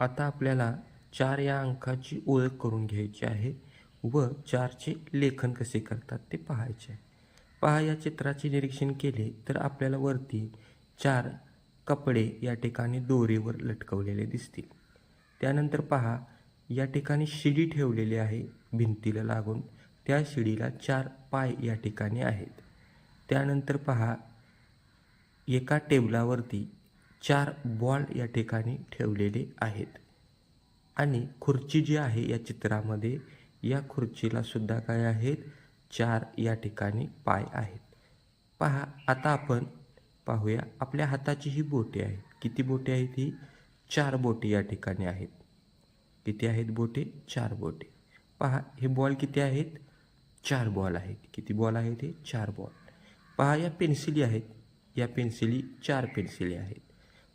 आता आपल्याला चार या अंकाची ओळख करून घ्यायची आहे व चारचे लेखन कसे करतात ते पाहायचे आहे. पहा या चित्राचे निरीक्षण केले तर आपल्याला वरती चार कपडे या ठिकाणी दोरीवर लटकवलेले दिसतील. त्यानंतर पहा या ठिकाणी शिडी ठेवलेली आहे भिंतीला लागून. त्या शिडीला चार पाय या ठिकाणी आहेत. त्यानंतर पहा एका टेबलावरती चार बॉल या ठिकाणी ठेवलेले आहेत. आणि खुर्ची जी आहे या चित्रामध्ये या खुर्चीला सुद्धा काय आहेत? चार या ठिकाणी पाय आहेत. पहा आता आपण पाहूया आपल्या हाताची ही बोटे आहेत किती बोटे आहेत ही? चार बोटे या ठिकाणी आहेत. किती आहेत बोटे? चार बोटे. पहा हे बॉल किती आहेत? चार बॉल आहेत. किती बॉल आहेत हे? चार बॉल. पहा या पेन्सिली आहेत. या पेन्सिली चार पेन्सिली आहेत.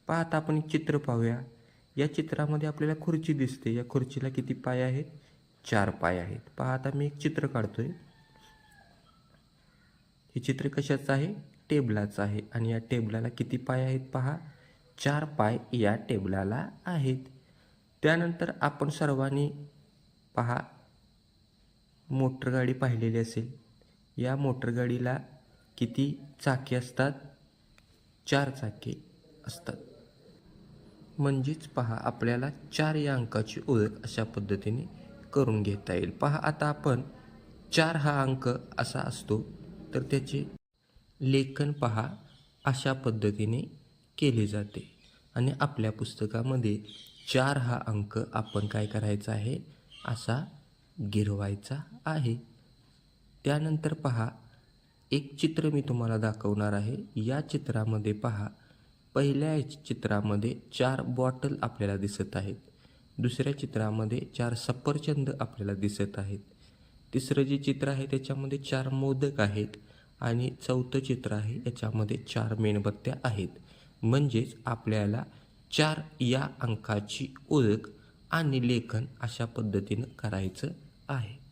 पहा आता आपण एक चित्र पाहूया. या चित्रामध्ये आपल्याला खुर्ची दिसते. या खुर्चीला किती पाय आहेत? चार पाय आहेत. पहा आता मी एक चित्र काढतोय. हे चित्र कशाचं आहे? टेबलाचं आहे. आणि या टेबलाला किती पाय आहेत पहा? चार पाय या टेबलाला आहेत. त्यानंतर आपण सर्वांनी पहा मोटरगाडी पाहिलेली असेल. या मोटरगाडीला किती चाके असतात? चार चाके असतात. म्हणजेच पहा आपल्याला चार या अंकाची ओळख अशा पद्धतीने करून घेता येईल. पहा आता आपण चार हा अंक असा असतो तर त्याचे लेखन पहा अशा पद्धतीने केले जाते. आणि आपल्या पुस्तकामध्ये चार हा अंक आपण काय करायचा आहे असा गिरवायचा आहे. त्यानंतर पहा एक चित्र मी तुम्हाला दाखवणार आहे. या चित्रामध्ये पहा पहिल्या चित्रामध्ये चार बॉटल आपल्याला दिसत आहेत. दुसऱ्या चित्रामध्ये चार सफरचंद आपल्याला दिसत आहेत. तिसरं जे चित्र आहे त्याच्यामध्ये चार मोदक आहेत आणि चौथं चित्र आहे याच्यामध्ये चार मेणबत्त्या आहेत. म्हणजेच आपल्याला चार या अंकाची ओळख आणि लेखन अशा पद्धतीनं करायचं आहे.